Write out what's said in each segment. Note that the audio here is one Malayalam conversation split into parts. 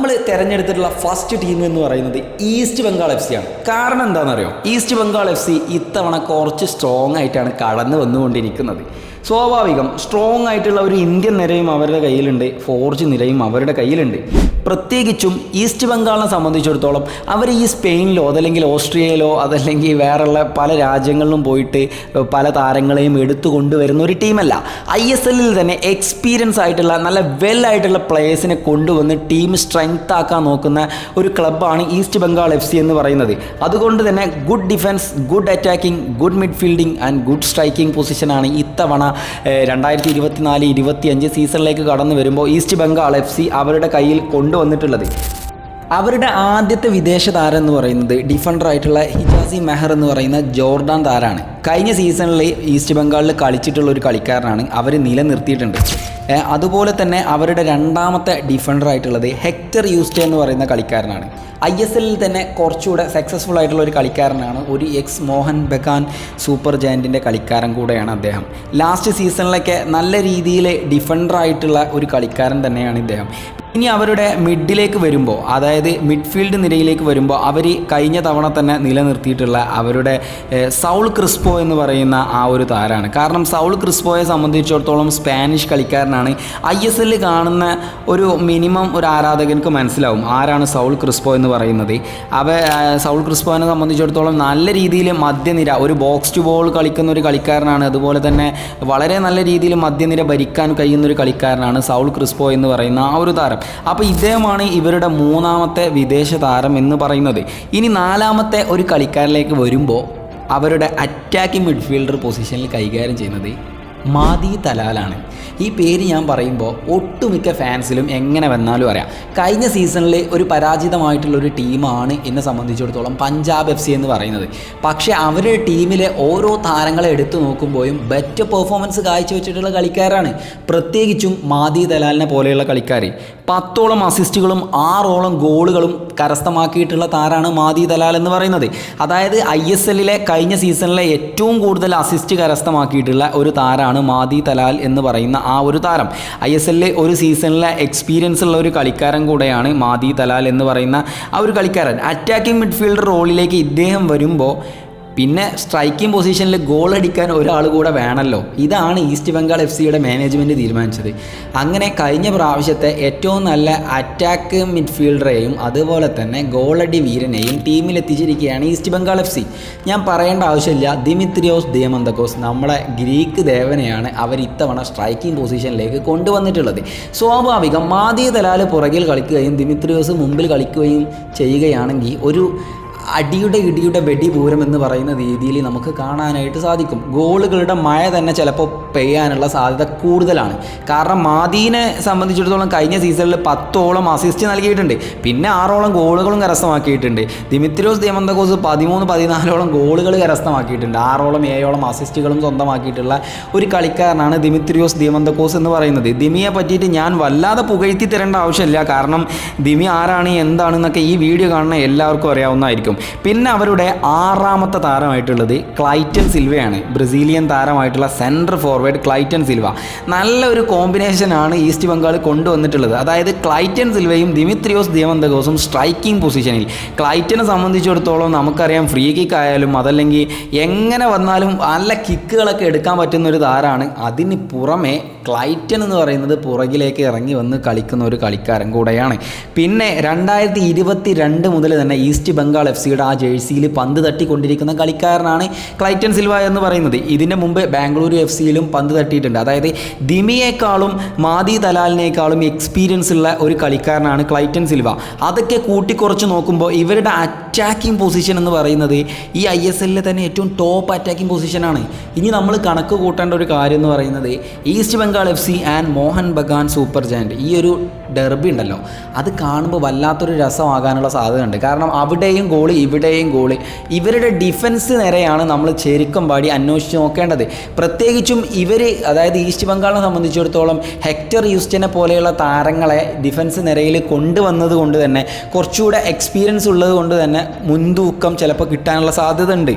നമ്മൾ തിരഞ്ഞെടുത്തിട്ടുള്ള ഫസ്റ്റ് ടീം എന്ന് പറയുന്നത് ഈസ്റ്റ് ബംഗാൾ എഫ് സി ആണ്. കാരണം എന്താണെന്നറിയോ? ഈസ്റ്റ് ബംഗാൾ എഫ് സി ഇത്തവണ കുറച്ച് സ്ട്രോങ് ആയിട്ടാണ് കടന്നു വന്നുകൊണ്ടിരിക്കുന്നത്. സ്വാഭാവികം സ്ട്രോങ് ആയിട്ടുള്ള ഒരു ഇന്ത്യൻ നിരയും അവരുടെ കയ്യിലുണ്ട് ഫോർജ് നിരയും അവരുടെ കയ്യിലുണ്ട്. പ്രത്യേകിച്ചും ഈസ്റ്റ് ബംഗാളിനെ സംബന്ധിച്ചിടത്തോളം അവർ ഈ സ്പെയിനിലോ അതല്ലെങ്കിൽ ഓസ്ട്രിയയിലോ അതല്ലെങ്കിൽ വേറെയുള്ള പല രാജ്യങ്ങളിലും പോയിട്ട് പല താരങ്ങളെയും എടുത്തു കൊണ്ടുവരുന്ന ഒരു ടീമല്ല. ഐ എസ് എല്ലിൽ തന്നെ എക്സ്പീരിയൻസ് ആയിട്ടുള്ള നല്ല വെൽ ആയിട്ടുള്ള പ്ലേയേഴ്സിനെ കൊണ്ടുവന്ന് ടീം സ്ട്രെങ്ത് ആക്കാൻ നോക്കുന്ന ഒരു ക്ലബ്ബാണ് ഈസ്റ്റ് ബംഗാൾ എഫ് സി എന്ന് പറയുന്നത്. അതുകൊണ്ട് തന്നെ good defence good attacking good midfielding and good striking പൊസിഷനാണ് ഇത്തവണ രണ്ടായിരത്തി ഇരുപത്തിനാല് ഇരുപത്തിയഞ്ച് സീസണിലേക്ക് കടന്നു വരുമ്പോൾ ഈസ്റ്റ് ബംഗാൾ എഫ് സി അവരുടെ കയ്യിൽ കൊണ്ടുവന്നിട്ടുള്ളത്. അവരുടെ ആദ്യത്തെ വിദേശ താരം എന്ന് പറയുന്നത് ഡിഫൻഡർ ആയിട്ടുള്ള ഹിജാസി മെഹർ എന്ന് പറയുന്ന ജോർഡാൻ താരാണ്. കഴിഞ്ഞ സീസണിൽ ഈസ്റ്റ് ബംഗാളിൽ കളിച്ചിട്ടുള്ള ഒരു കളിക്കാരനാണ്. അവർ നിലനിർത്തിയിട്ടുണ്ട്. അതുപോലെ തന്നെ അവരുടെ രണ്ടാമത്തെ ഡിഫൻഡർ ആയിട്ടുള്ളത് ഹെക്ടർ യൂസ്റ്റേ എന്ന് പറയുന്ന കളിക്കാരനാണ്. ഐ എസ് എല്ലിൽ തന്നെ കുറച്ചുകൂടെ സക്സസ്ഫുൾ ആയിട്ടുള്ള ഒരു കളിക്കാരനാണ്. ഒരു എക്സ് മോഹൻ ബഗാൻ സൂപ്പർ ജയന്റിന്റെ കളിക്കാരൻ കൂടെയാണ് അദ്ദേഹം. ലാസ്റ്റ് സീസണിലൊക്കെ നല്ല രീതിയിൽ ഡിഫൻഡർ ആയിട്ടുള്ള ഒരു കളിക്കാരൻ തന്നെയാണ് ഇദ്ദേഹം. ഇനി അവരുടെ മിഡിലേക്ക് വരുമ്പോൾ അതായത് മിഡ്ഫീൽഡ് നിരയിലേക്ക് വരുമ്പോൾ അവർ കഴിഞ്ഞ തവണ തന്നെ നിലനിർത്തിയിട്ടുള്ള അവരുടെ സൗൾ ക്രിസ്പോ എന്ന് പറയുന്ന ആ ഒരു താരമാണ് കാരണം സൗൾ ക്രിസ്പോയെ സംബന്ധിച്ചിടത്തോളം സ്പാനിഷ് കളിക്കാരനാണ്. ഐ എസ് എല്ലിൽ കാണുന്ന ഒരു മിനിമം ഒരു ആരാധകർക്ക് മനസ്സിലാവും ആരാണ് സൗൾ ക്രിസ്പോ എന്ന് പറയുന്നത്. അവ സൗൾ ക്രിസ്പോനെ സംബന്ധിച്ചിടത്തോളം നല്ല രീതിയിൽ മധ്യനിര ഒരു ബോക്സ് ടു ബോൾ കളിക്കുന്ന ഒരു കളിക്കാരനാണ്. അതുപോലെ തന്നെ വളരെ നല്ല രീതിയിൽ മധ്യനിര ഭരിക്കാൻ കഴിയുന്ന ഒരു കളിക്കാരനാണ് സൗൾ ക്രിസ്പോ എന്ന് പറയുന്ന ആ ഒരു താരം. അപ്പോൾ ഇദ്ദേഹമാണ് ഇവരുടെ മൂന്നാമത്തെ വിദേശ താരം എന്ന് പറയുന്നത്. ഇനി നാലാമത്തെ ഒരു കളിക്കാരിലേക്ക് വരുമ്പോൾ അവരുടെ അറ്റാക്കിംഗ് മിഡ്ഫീൽഡർ പൊസിഷനിൽ കൈകാര്യം ചെയ്യുന്നത് മാദി തലാലാണ്. ഈ പേര് ഞാൻ പറയുമ്പോൾ ഒട്ടുമിക്ക ഫാൻസിലും എങ്ങനെ വന്നാലും അറിയാം. കഴിഞ്ഞ സീസണിൽ ഒരു പരാജിതമായിട്ടുള്ള ഒരു ടീമാണ് എന്നെ സംബന്ധിച്ചിടത്തോളം പഞ്ചാബ് എഫ് സി എന്ന് പറയുന്നത്. പക്ഷേ അവരുടെ ടീമിലെ ഓരോ താരങ്ങളെ എടുത്തു നോക്കുമ്പോഴും ബെറ്റർ പെർഫോമൻസ് കാഴ്ചവെച്ചിട്ടുള്ള കളിക്കാരാണ്. പ്രത്യേകിച്ചും മാദി തലാലിനെ പോലെയുള്ള കളിക്കാർ പത്തോളം അസിസ്റ്റുകളും ആറോളം ഗോളുകളും കരസ്ഥമാക്കിയിട്ടുള്ള താരാണ് മാദി ദലാൽ എന്ന് പറയുന്നത്. അതായത് ഐ എസ് എല്ലിലെ കഴിഞ്ഞ സീസണിലെ ഏറ്റവും കൂടുതൽ അസിസ്റ്റ് കരസ്ഥമാക്കിയിട്ടുള്ള ഒരു താരാണ് മാദി ദലാൽ എന്ന് പറയുന്ന ആ ഒരു താരം. ഐ എസ് എല്ലിലെ ഒരു സീസണിലെ എക്സ്പീരിയൻസ് ഉള്ള ഒരു കളിക്കാരൻ കൂടെയാണ് മാദി ദലാൽ എന്ന് പറയുന്ന ആ ഒരു കളിക്കാരൻ. അറ്റാക്കിംഗ് മിഡ്ഫീൽഡർ റോളിലേക്ക് ഇദ്ദേഹം വരുമ്പോൾ പിന്നെ സ്ട്രൈക്കിംഗ് പൊസിഷനിൽ ഗോൾ അടിക്കാൻ ഒരാൾ കൂടെ വേണമല്ലോ ഇതാണ് ഈസ്റ്റ് ബംഗാൾ എഫ് സിയുടെ മാനേജ്മെന്റ് തീരുമാനിച്ചത്. അങ്ങനെ കഴിഞ്ഞ പ്രാവശ്യത്തെ ഏറ്റവും നല്ല അറ്റാക്ക് മിഡ്ഫീൽഡറെയും അതുപോലെ തന്നെ ഗോളടി വീരനെയും ടീമിലെത്തിച്ചിരിക്കുകയാണ് ഈസ്റ്റ് ബംഗാൾ എഫ് സി ഞാൻ പറയേണ്ട ആവശ്യമില്ല. ദിമിത്രിയോസ് ദിയമന്തക്കോസ് നമ്മളെ ഗ്രീക്ക് ദേവനെയാണ് അവർ ഇത്തവണ സ്ട്രൈക്കിംഗ് പൊസിഷനിലേക്ക് കൊണ്ടുവന്നിട്ടുള്ളത്. സ്വാഭാവികം മാതീ തലാൽ പുറകിൽ കളിക്കുകയും ദിമിത്രിയോസ് മുമ്പിൽ കളിക്കുകയും ചെയ്യുകയാണെങ്കിൽ ഒരു അടിയുടെ ഇടിയുടെ വെടിപൂരം എന്ന് പറയുന്ന രീതിയിൽ നമുക്ക് കാണാനായിട്ട് സാധിക്കും. ഗോളുകളുടെ മഴ തന്നെ ചിലപ്പോൾ പെയ്യാനുള്ള സാധ്യത കൂടുതലാണ്. കാരണം മാദീനെ സംബന്ധിച്ചിടത്തോളം കഴിഞ്ഞ സീസണിൽ പത്തോളം അസിസ്റ്റ് നൽകിയിട്ടുണ്ട്. പിന്നെ ആറോളം ഗോളുകളും കരസ്ഥമാക്കിയിട്ടുണ്ട്. ദിമിത്രിയോസ് ദേമന്തകോസ് പതിമൂന്ന് പതിനാലോളം ഗോളുകൾ കരസ്ഥമാക്കിയിട്ടുണ്ട്. ആറോളം ഏഴോളം അസിസ്റ്റുകളും സ്വന്തമാക്കിയിട്ടുള്ള ഒരു കളിക്കാരനാണ് ദിമിത്രിയോസ് ദിയമന്തകോസ് എന്ന് പറയുന്നത്. ദിമിയെ പറ്റിയിട്ട് ഞാൻ വല്ലാതെ പുകഴ്ത്തി തരേണ്ട ആവശ്യമില്ല. കാരണം ദിമി ആരാണ് എന്താണെന്നൊക്കെ ഈ വീഡിയോ കാണുന്ന എല്ലാവർക്കും അറിയാവുന്നതായിരിക്കും. പിന്നെ അവരുടെ ആറാമത്തെ താരമായിട്ടുള്ളത് ക്ലൈറ്റൻ സിൽവയാണ്. ബ്രസീലിയൻ താരമായിട്ടുള്ള സെൻട്രൽ ഫോർവേഡ് ക്ലൈറ്റൻ സിൽവ. നല്ലൊരു കോമ്പിനേഷനാണ് ഈസ്റ്റ് ബംഗാൾ കൊണ്ടുവന്നിട്ടുള്ളത്. അതായത് ക്ലൈറ്റൻ സിൽവയും ദിമിത്രിയോസ് ദേവന്തകോസും സ്ട്രൈക്കിംഗ് പൊസിഷനിൽ ക്ലൈറ്റനെ സംബന്ധിച്ചിടത്തോളം നമുക്കറിയാം ഫ്രീ കിക്ക് ആയാലും അതല്ലെങ്കിൽ എങ്ങനെ വന്നാലും നല്ല കിക്കുകളൊക്കെ എടുക്കാൻ പറ്റുന്ന ഒരു താരമാണ്. അതിന് പുറമെ ക്ലൈറ്റൻ എന്ന് പറയുന്നത് പുറകിലേക്ക് ഇറങ്ങി വന്ന് കളിക്കുന്ന ഒരു കളിക്കാരൻ കൂടെയാണ്. പിന്നെ രണ്ടായിരത്തി ഇരുപത്തി രണ്ട് മുതൽ തന്നെ ഈസ്റ്റ് ബംഗാൾ എഫ് സിയുടെ ആ ജേഴ്സിയിൽ പന്ത് തട്ടിക്കൊണ്ടിരിക്കുന്ന കളിക്കാരനാണ് ക്ലൈറ്റൻ സിൽവ എന്ന് പറയുന്നത്. ഇതിന്റെ മുമ്പ് ബാംഗ്ലൂരു എഫ് സിയിലും പന്ത് തട്ടിയിട്ടുണ്ട്. അതായത് ദിമിയേക്കാളും മാദി ദലാലിനേക്കാളും എക്സ്പീരിയൻസ് ഉള്ള ഒരു കളിക്കാരനാണ് ക്ലൈറ്റൻ സിൽവ. അതൊക്കെ കൂട്ടിക്കുറച്ച് നോക്കുമ്പോൾ ഇവരുടെ അറ്റാക്കിംഗ് പൊസിഷൻ എന്ന് പറയുന്നത് ഈ ഐ എസ് എല്ലിലെ തന്നെ ഏറ്റവും ടോപ്പ് അറ്റാക്കിംഗ് പൊസിഷനാണ് ഇനി നമ്മൾ കണക്ക് കൂട്ടേണ്ട ഒരു കാര്യം എന്ന് പറയുന്നത് East Bengal F C and Mohun Bagan super giant ഈ ഒരു ഡെർബി ഉണ്ടല്ലോ. അത് കാണുമ്പോൾ വല്ലാത്തൊരു രസമാകാനുള്ള സാധ്യതയുണ്ട്. കാരണം അവിടെയും ഗോൾ ഇവിടെയും ഗോളി ഇവരുടെ ഡിഫൻസ് നിരയാണ് നമ്മൾ ചെരുക്കം പാടി അന്വേഷിച്ച് നോക്കേണ്ടത്. പ്രത്യേകിച്ചും ഇവർ അതായത് ഈസ്റ്റ് ബംഗാളിനെ സംബന്ധിച്ചിടത്തോളം ഹെക്ടർ യൂസ്റ്റനെ പോലെയുള്ള താരങ്ങളെ ഡിഫൻസ് നിരയിൽ കൊണ്ടുവന്നത് കൊണ്ട് തന്നെ കുറച്ചുകൂടെ എക്സ്പീരിയൻസ് ഉള്ളത് കൊണ്ട് തന്നെ മുൻതൂക്കം ചിലപ്പോൾ കിട്ടാനുള്ള സാധ്യത ഉണ്ട്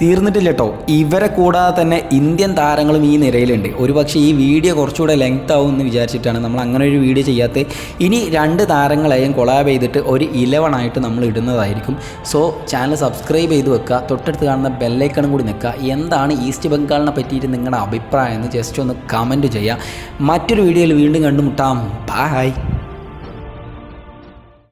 തീർന്നിട്ടില്ല കേട്ടോ ഇവരെ കൂടാതെ തന്നെ ഇന്ത്യൻ താരങ്ങളും ഈ നിരയിലുണ്ട്. ഒരുപക്ഷെ ഈ വീഡിയോ കുറച്ചുകൂടെ ലെങ്ത് ആവും എന്ന് വിചാരിച്ചിട്ടാണ് നമ്മൾ അങ്ങനെ ഒരു വീഡിയോ ചെയ്യാത്ത ഇനി രണ്ട് താരങ്ങളെയും കൊളാബ് ചെയ്തിട്ട് ഒരു ഇലവൺ ആയിട്ട് നമ്മൾ ഇടുന്നതായിരിക്കും. സോ ചാനൽ സബ്സ്ക്രൈബ് ചെയ്ത് വെക്കുക. തൊട്ടടുത്ത് കാണുന്ന ബെല്ലൈക്കണും കൂടി നിൽക്കുക. എന്താണ് ഈസ്റ്റ് ബംഗാളിനെ പറ്റിയിട്ട് നിങ്ങളുടെ അഭിപ്രായം എന്ന് ജസ്റ്റ് ഒന്ന് കമന്റ് ചെയ്യുക. മറ്റൊരു വീഡിയോയിൽ വീണ്ടും കണ്ടുമുട്ടാം. ബായ്